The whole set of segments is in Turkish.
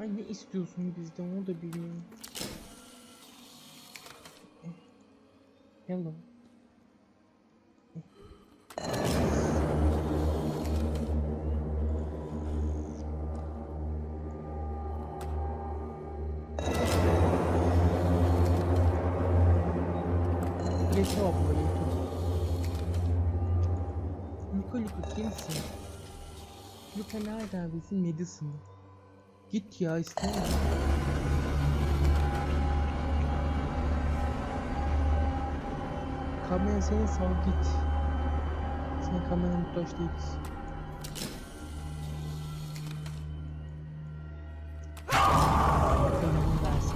Ay ne istiyorsun bizden onu da bilmiyorum. Hello. Yaşa abla Yuka. Yuka Yuka kimsin? Yuka nereden bilsin Madison'ı? Git ya istemiyorum. Kamera seni sal git. Sen kamera muhtaç değiliz. Benim versin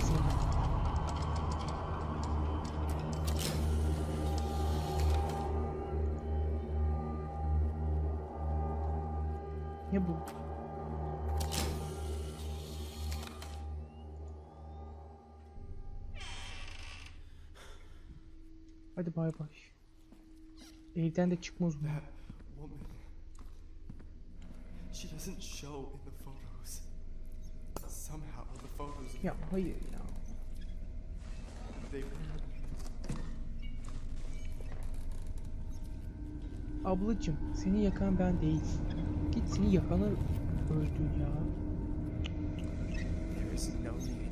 Hadi bay bay. Evden de çıkmaz photos Ya hayır ya. Ablacım seni yakan ben değil. Git seni yakanı öldür ya. there is no need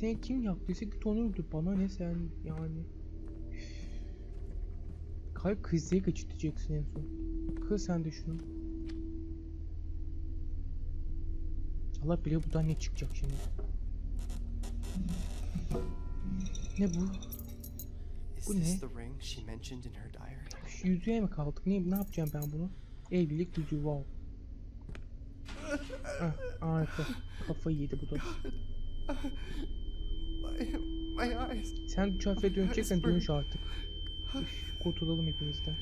Seni kim yaktıysa git onu öldür. Bana ne sen yani. Kalp krizi en son. Kır sen de şunu. Allah bilir buradan ne çıkacak şimdi. Ne bu? Bu ne? Şu yüzüğe mi kaldık? Ne, ne yapacağım ben bunu? Evlilik yüzüğü wow. Ah, harika. Kafayı yedi bu da. My, my eyes. Sen harfe döneceksen dönüş artık. Üf, kurtulalım hepimizden.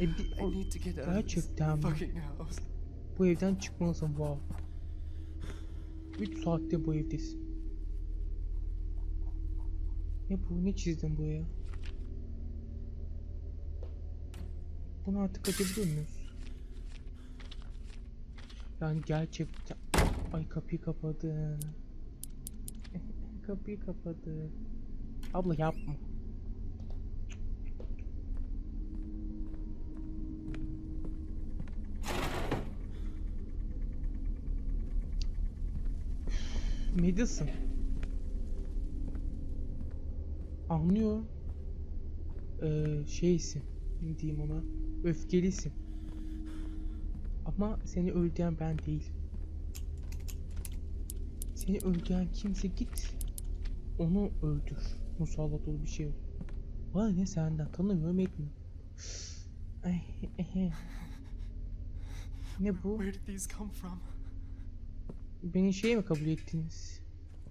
E, bir, o- need to get out of this gerçekten mi? fucking house. Bu evden çıkmalısın wow. 3 saatte bu evdesin. Ne bu? Ne çizdin buraya? Bunu artık açabiliyor muyuz? Yani gerçekten... Ay kapıyı kapadı. kapıyı kapadı. Abla yapma. Madison. Anlıyor. Ee, şeysin. Ne diyeyim ona? Öfkelisin. Ama seni öldüren ben değil. Seni öldüren kimse git. Onu öldür. Musallat ol bir şey ol. Bana ne senden tanımıyorum etmiyorum. Ay, ehe. ne bu? Beni şeye mi kabul ettiniz?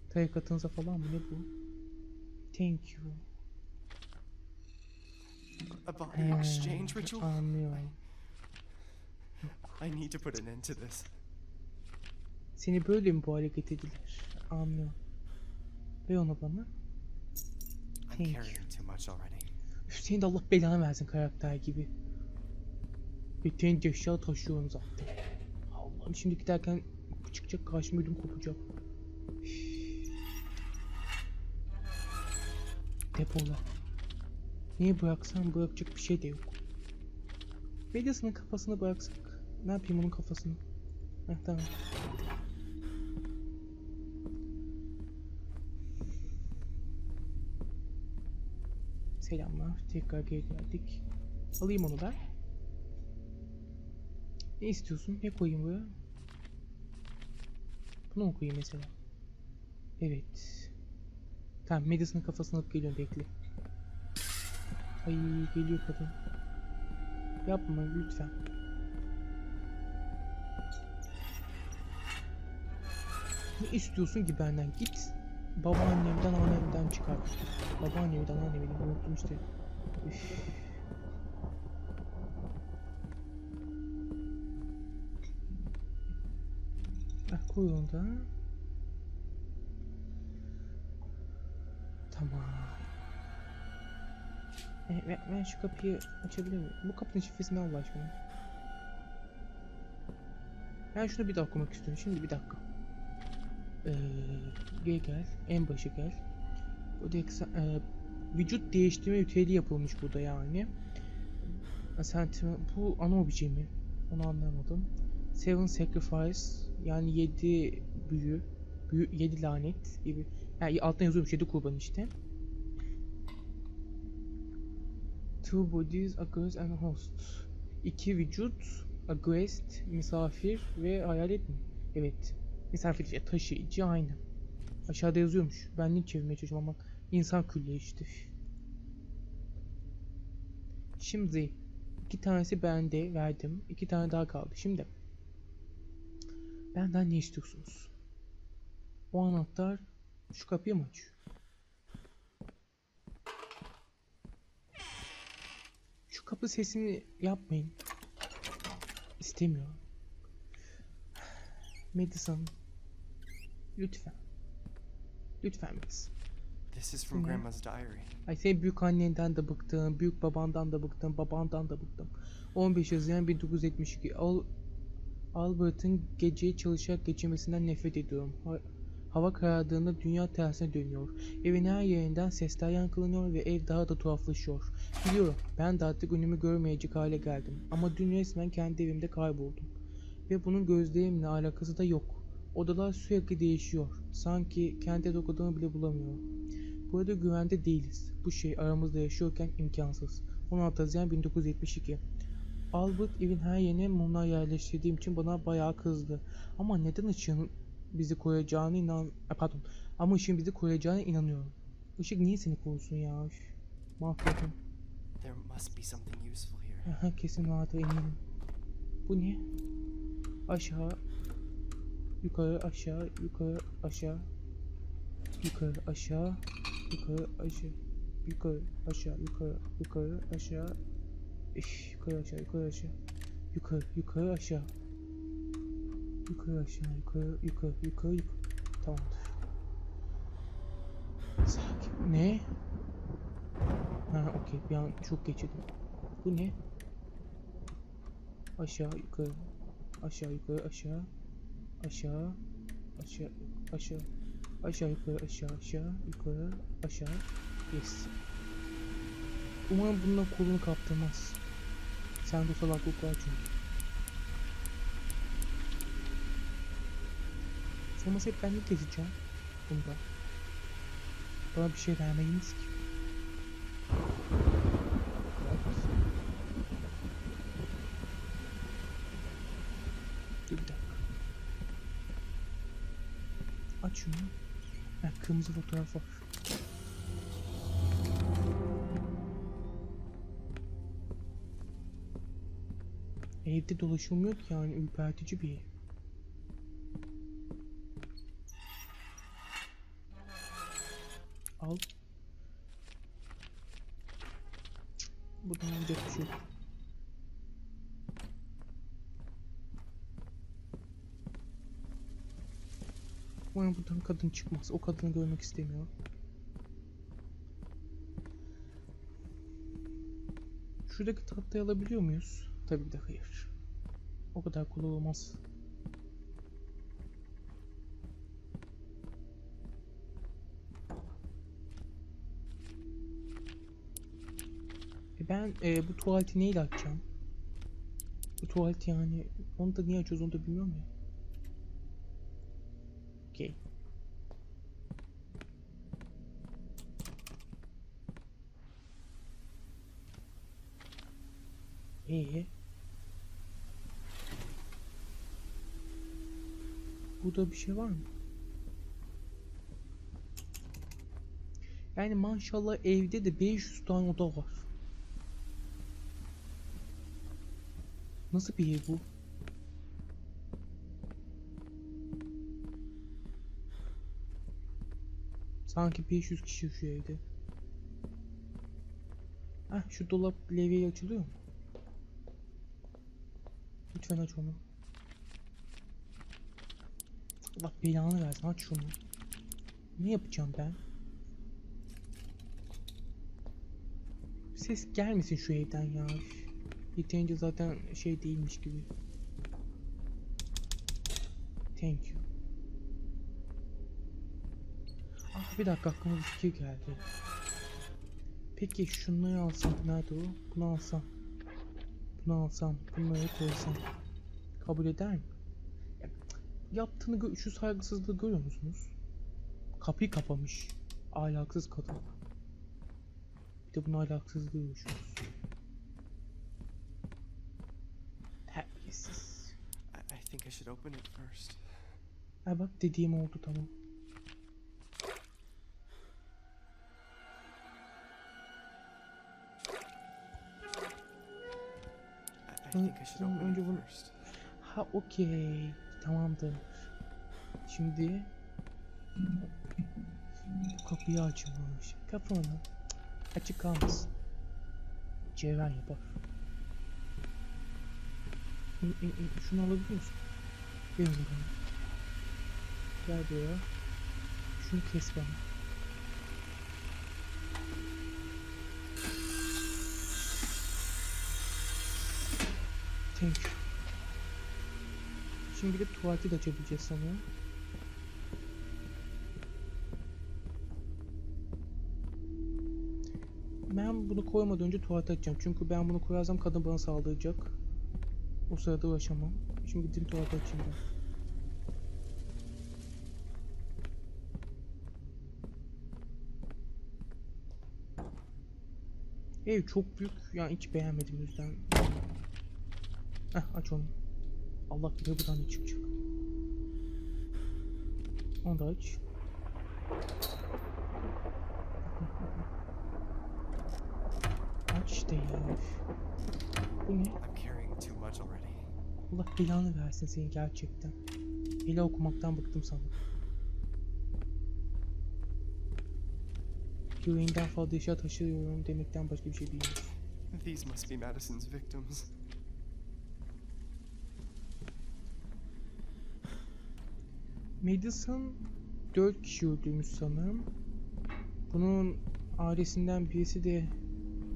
Tarikatınıza falan mı ne bu? Thank you. A body He, exchange ritual? Anlıyorum. I need to put an end to this. Seni böyle mi bu hale getirdiler? Anlıyorum. Ver onu bana. Thank you. Üf, senin de Allah belanı versin karakter gibi. Bütün eşya taşıyorum zaten. Allah'ım şimdi giderken çıkacak karşıma ödüm kopacak. Depola. Niye bıraksam bırakacak bir şey de yok. Medyasının kafasını bıraksak. Ne yapayım onun kafasını? Heh tamam. Selamlar. Tekrar geri geldik. Alayım onu ben. Ne istiyorsun? Ne koyayım buraya? Bunu mu koyayım mesela? Evet. Tamam Madison'ın kafasını alıp geliyorum bekle. Ay geliyor kadın. Yapma lütfen. Ne istiyorsun ki benden? Git. Babaannemden annemden çıkar. Babaannemden annemden unuttum işte. Üf. Ah, koy onu da. Tamam. E, ben, ben şu kapıyı açabilir miyim? Bu kapının şifresi ne Allah aşkına? Ben şunu bir daha okumak istiyorum. Şimdi bir dakika. Ee, gel. En başa gel. Burada eksa- e, vücut değiştirme ritüeli yapılmış burada yani. Sentiment, bu ana obje mi? Onu anlamadım. Seven Sacrifice yani 7 büyü, büyü 7 lanet gibi. Yani altına yazıyormuş 7 kurban işte. Two bodies, a ghost and a host. İki vücut, a guest, misafir ve hayalet mi? Evet. Misafir ya taşıyıcı aynı. Aşağıda yazıyormuş. Ben ne çevirmeye çalışıyorum ama insan külleği işte. Şimdi iki tanesi bende verdim. iki tane daha kaldı. Şimdi benden ne istiyorsunuz? O anahtar şu kapıyı mı açıyor? Şu kapı sesini yapmayın. İstemiyorum. Madison. Lütfen. Lütfen Madison. This is from. Grandma's diary. Ay senin büyük annenden de bıktım, büyük babandan da bıktım, babandan da bıktım. 15 Haziran 1972. Al Albert'ın geceyi çalışarak geçirmesinden nefret ediyorum. Ha- hava karardığında dünya tersine dönüyor. Evin her yerinden sesler yankılanıyor ve ev daha da tuhaflaşıyor. Biliyorum ben de artık önümü görmeyecek hale geldim. Ama dün resmen kendi evimde kayboldum. Ve bunun gözlerimle alakası da yok. Odalar sürekli değişiyor. Sanki kendi yatak odamı bile bulamıyorum. Burada güvende değiliz. Bu şey aramızda yaşıyorken imkansız. 16 Haziran 1972. Albert evin her yerine mumlar yerleştirdiğim için bana bayağı kızdı. Ama neden ışığın bizi koruyacağını inan... E, Pardon. Ama ışığın bizi koruyacağına inanıyorum. Işık niye seni korusun ya? Mahvoldum. There must be something useful here. Kesin vardır eminim. Bu ne? Aşağı. Yukarı aşağı. Yukarı aşağı. Yukarı aşağı. Yukarı aşağı. Yukarı aşağı. Yukarı yukarı aşağı. Üf, yukarı aşağı. Yukarı aşağı. Yukarı yukarı aşağı. Yukarı aşağı. Yukarı yukarı yukarı yukarı. Tamamdır. Sakin. Ne? Ha okey bir an çok geçirdim. Bu ne? Aşağı yukarı. Aşağı yukarı aşağı. Aşağı. Aşağı. Aşağı. Aşağı yukarı aşağı aşağı. Yukarı aşağı. Yes. Umarım bundan kolunu kaptırmaz. Sende salaklık var çünkü. Sorması hep ben ne gezeceğim? Bunda. Bana bir şey vermediniz ki. Dur bir dakika. Aç şunu. Ha, kırmızı fotoğraf var. Evde dolaşılmıyor ki yani ürpertici bir ev. Al. Cık, Buradan alacak bir şey yok. Umarım buradan kadın çıkmaz. O kadını görmek istemiyorum. Şuradaki tahtayı alabiliyor muyuz? Tabii de hayır. O kadar kolay olmaz. E ben e, bu tuvaleti neyle açacağım? Bu tuvalet yani onu da niye açıyoruz onu da bilmiyorum ya. Okey. Ee? Burada bir şey var mı? Yani maşallah evde de 500 tane oda var. Nasıl bir ev bu? Sanki 500 kişi şu evde. Heh şu dolap levyeyi açılıyor mu? Lütfen aç onu. Allah belanı versin aç şunu. Ne yapacağım ben? Ses gelmesin şu evden ya. Yeterince zaten şey değilmiş gibi. Thank you. Ah bir dakika aklıma bir fikir geldi. Peki şunları alsam nerede o? Bunu alsam. Bunu alsam. Bunları koysam. Kabul eder mi? Ya, yaptığını şu saygısızlığı görüyor musunuz? Kapıyı kapamış. Ahlaksız kadın. Bir de bunu ahlaksızlığı görüyorsunuz. Terbiyesiz. I, I think I should open it first. Ha bak dediğim oldu tamam. Önce bunu-. Ha okey. Tamamdır. Şimdi bu kapıyı açmamış. Kapı onu. Cık, Açık kalmasın. Cevher yapar. İn, in, in. Şunu alabilir misin? Verin bana. Gel buraya. Şunu kes bana. You. Şimdi bir de tuvaleti de açabileceğiz sanırım. Ben bunu koymadan önce tuvalete açacağım. Çünkü ben bunu koyarsam kadın bana saldıracak. O sırada uğraşamam. Şimdi gideyim tuvalete açayım ben. Ev çok büyük. Yani hiç beğenmedim yüzden. Heh aç onu. Allah bilir buradan ne çıkacak. Onu da aç. Aç ya. Bu ne? I'm carrying too much already. Allah belanı versin seni gerçekten. Hile okumaktan bıktım sana. Yüreğinden fazla eşya taşıyorum demekten başka bir şey değil. These must be Madison's victims. Madison 4 kişi öldürmüş sanırım. Bunun ailesinden birisi de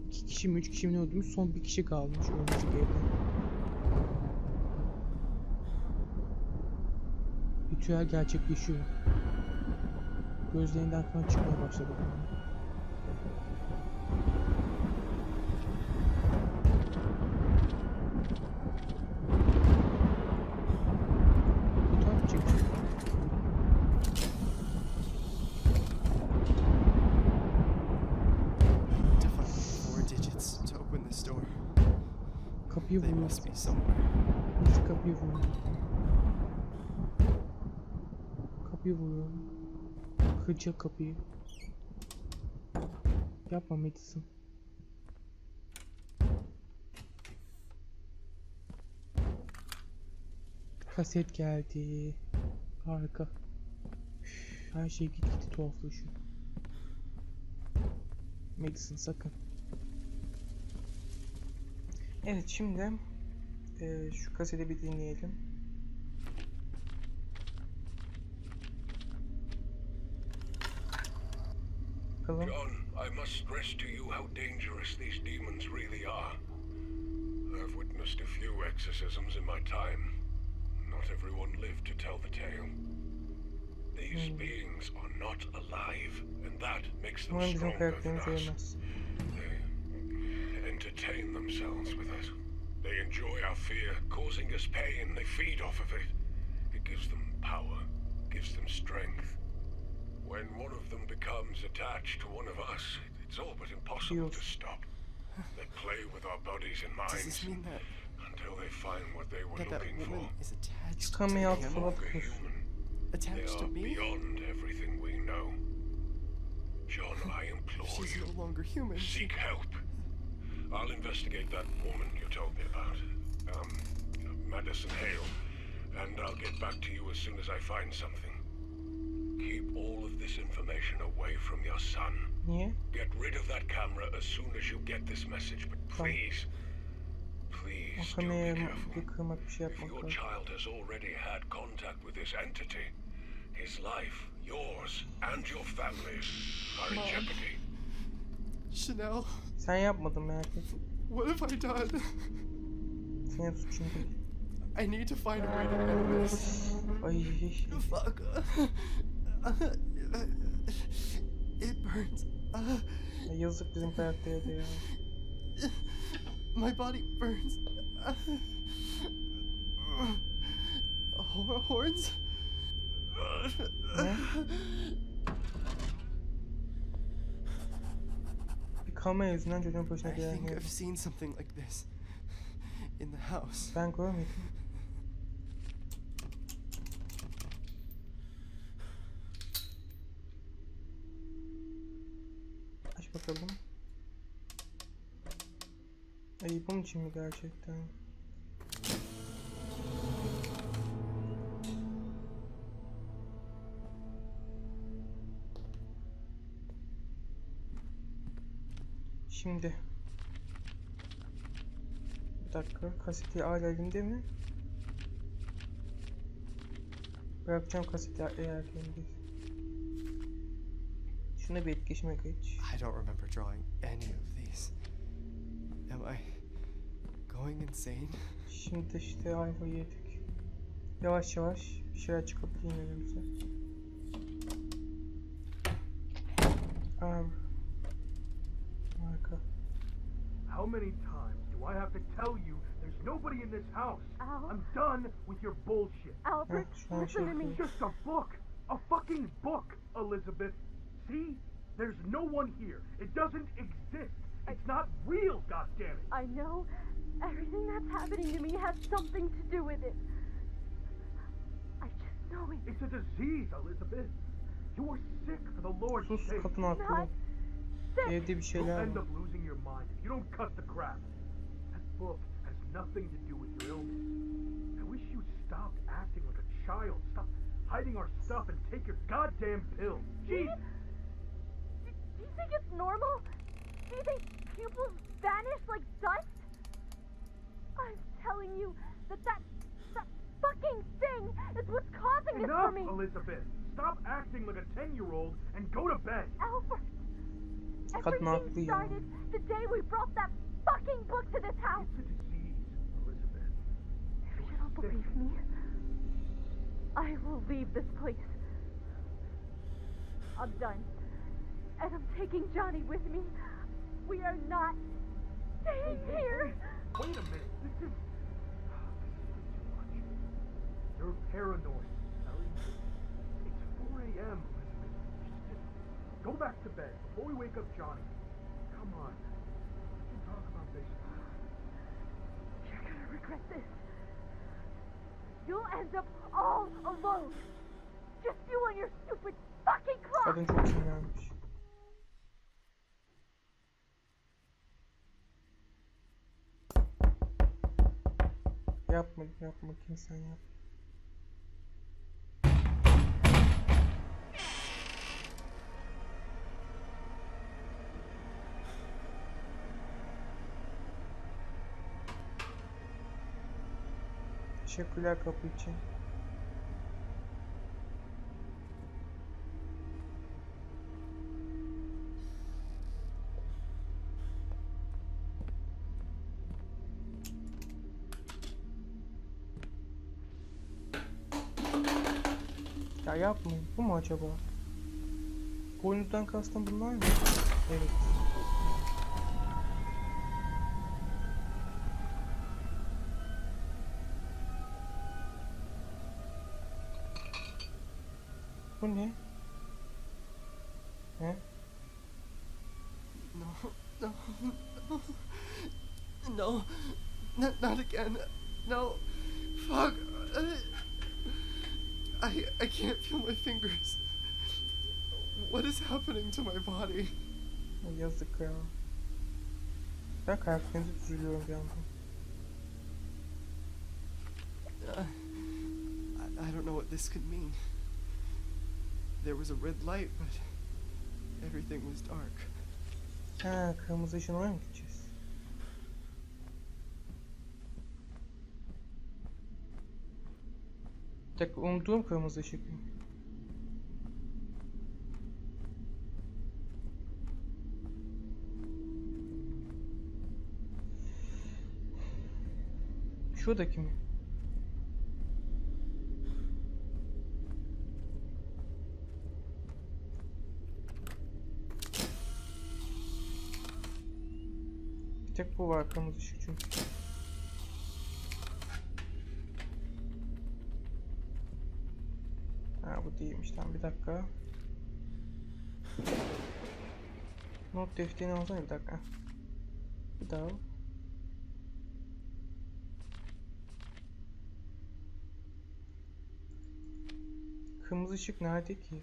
2 kişi mi 3 kişi mi öldürmüş. Son bir kişi kalmış ölmesi gereken. Ritüel gerçekleşiyor. Gözlerinden kan çıkmaya başladı. Must be somewhere. Birisi kapıyı vuruyor. Kapıyı vuruyor. Kıracak kapıyı. Yapma Madison. Kaset geldi. Harika. Üf, Her şey gitgide tuhaflaşıyor. Madison sakın. Evet şimdi eee, şu kaseti bir dinleyelim. Bakalım. John, I must stress to you how dangerous these demons really are. I've witnessed a few exorcisms in my time. Not everyone lived to tell the tale. These hmm. beings are not alive, and that makes them stronger than us. Our fear, causing us pain. They feed off of it. It gives them power, gives them strength. When one of them becomes attached to one of us, it's all but impossible to stop. They play with our bodies and minds. Does minds this mean that, until they find what they were that that looking for. woman is attached to Coming out him? full of- Longer human. They Attached to are me? beyond everything we know. John, I implore She's you. no longer human. Seek help. I'll investigate that woman you told me about. Um, Madison Hale. And I'll get back to you as soon as I find something. Keep all of this information away from your son. Niye? Get rid of that camera as soon as you get this message, but please, please do be careful. bir kırmak bir şey If your child has already had contact with this entity, his life, yours, and your family's are in jeopardy. Chanel, Sen yapmadın merak etme. what have I done? Senin suçun değil. I need to find a way to end this. Ay Fuck. It burns. ya yazık bizim karaktere de ya. My body burns. Hor- Horns? Ne? Bir kamera yüzünden çocuğun başına I think. I've seen something like this in the house. Ben görmedim. Aç bakalım. Ay bunun için mi gerçekten? Şimdi dakika kaseti hala elimde mi? Bırakacağım kaseti eğer elimde. Şuna bir etkileşime geç. I don't remember drawing any of these. Am I going insane? Şimdi işte ayvayı yedik. Yavaş yavaş bir şeyler çıkabilir önümüze. Um, harika. How many I have to tell you there's nobody in this house? Al. I'm done with your bullshit. Albert, Heh, listen to me. It's just a book. A fucking book, Elizabeth. See? There's no one here. It doesn't exist. It's not real, goddammit. I know everything that's happening to me has something to do with it. I just know it. It's a disease, Elizabeth. You are sick for the Lord's Sus sake. kapın Not altında. sick. Evde bir You'll end up losing your mind if you don't cut the crap. That book has nothing to do with your illness. I wish you stopped acting like a child. Stop hiding our stuff and take your goddamn pills. Jeez. Do, do you think it's normal? Do you think pupils vanish like dust? I'm telling you that that, that fucking thing is what's causing this for Enough, me. Elizabeth. Stop acting like a 10-year-old and go to bed. Albert, everything started the day we brought that fucking book to this house. It's a disease, Elizabeth. If you don't believe me, I will leave this place. I'm done. And I'm taking Johnny with me. We are not staying here. Wait a minute. This is... This is too much. You're paranoid, Ellie. It's 4 a.m., Elizabeth. Just go back to bed before we wake up Johnny. Come on. We can talk about this. You're gonna regret this. You'll end up all alone. Just you and your stupid fucking clock. Kadın çok sinirlenmiş. Yapma Teşekkürler kapı için. Ya yapmayın. Bu mu acaba? Boynuzdan kastım bunlar mı? Evet. Bu ne? He? No, no, no, no, not, not again. No, fuck. I, I can't feel my fingers. What is happening to my body? Ay, Yazık ya. Ben karakterinizi üzülüyorum bir yandan. Uh, I, I don't know what this could mean. There was a red light, but everything was dark. Ha, kırmızı ışın oraya mı gideceğiz? Tek umduğum kırmızı ışık. Şuradaki mi? Bu var kırmızı ışık çünkü. Ha bu değilmiş tamam bir dakika. Not defterini alsana bir dakika. Bir daha al. Kırmızı ışık nerede ki?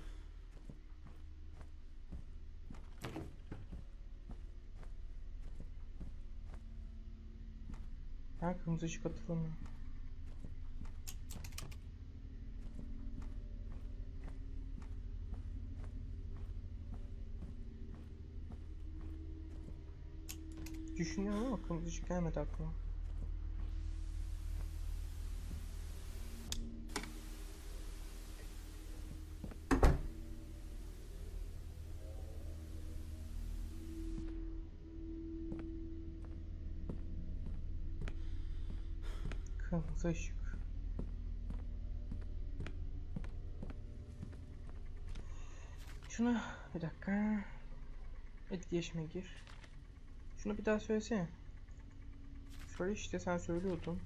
Ben kırmızı ışık hatırlamıyorum. Düşünüyorum ama kırmızı ışık gelmedi aklıma. Kırmızı ışık. Şuna bir dakika. Etkileşime gir. Şunu bir daha söylesene. Söyle işte sen söylüyordun.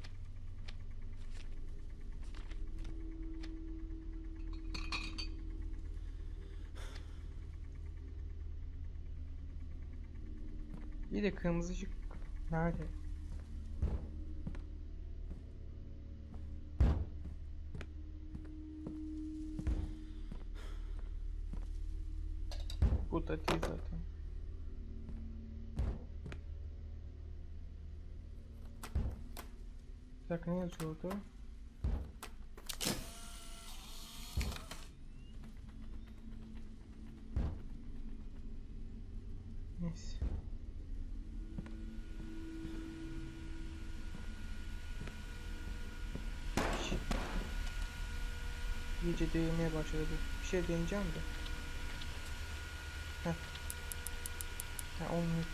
Bir de kırmızı ışık nerede? Bu da değil zaten. Bir dakika ne yazıyordu? Neyse. Şi- İyice başladı. Bir şey deneyeceğim de. Heh. Ha olmuyor.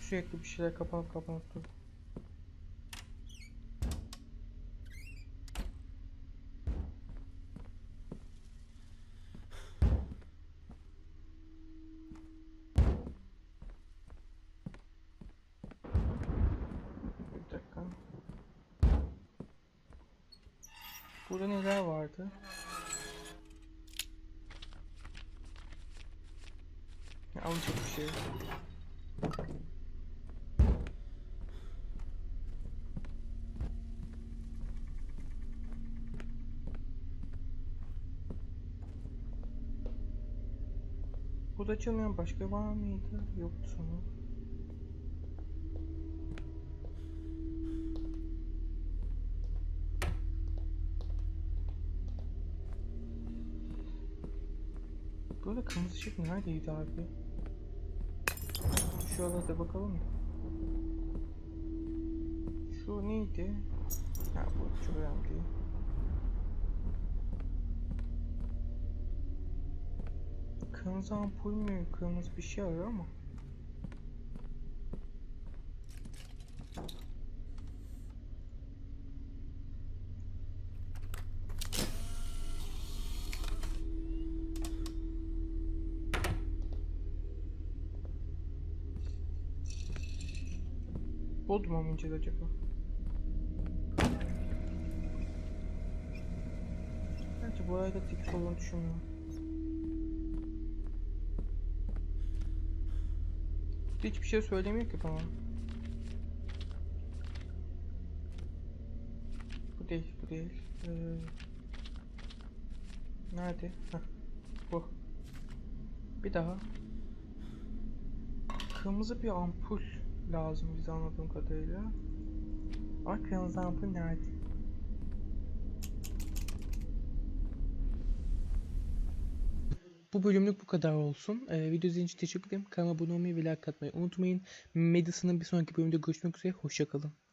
Sürekli bir şeyler kapanıp kapanıp dur. Bir dakika. Burada neler vardı? Ya, alacak bir şey yok. Burada açılmayan başka var mıydı? Yoktu sanırım. Burada kırmızı ışık neredeydi abi? Şu arada bakalım mı? Şu neydi? Ha bu çok önemli değil. Kırmızı ampul mü? Kırmızı bir şey arıyor ama. Bodrum'a mı ineceğiz acaba? Bence bu arada tek olduğunu düşünmüyorum. Hiçbir şey söylemiyor ki bana. Bu değil, bu değil. Ee, nerede? Heh, bu. Bir daha. Kırmızı bir ampul lazım bize anladığım kadarıyla. Ama kırmızı ampul nerede? Bu bölümlük bu kadar olsun. Ee, video izlediğiniz için teşekkür ederim. Kanalıma abone olmayı ve like atmayı unutmayın. Medison'ın bir sonraki bölümde görüşmek üzere. Hoşçakalın.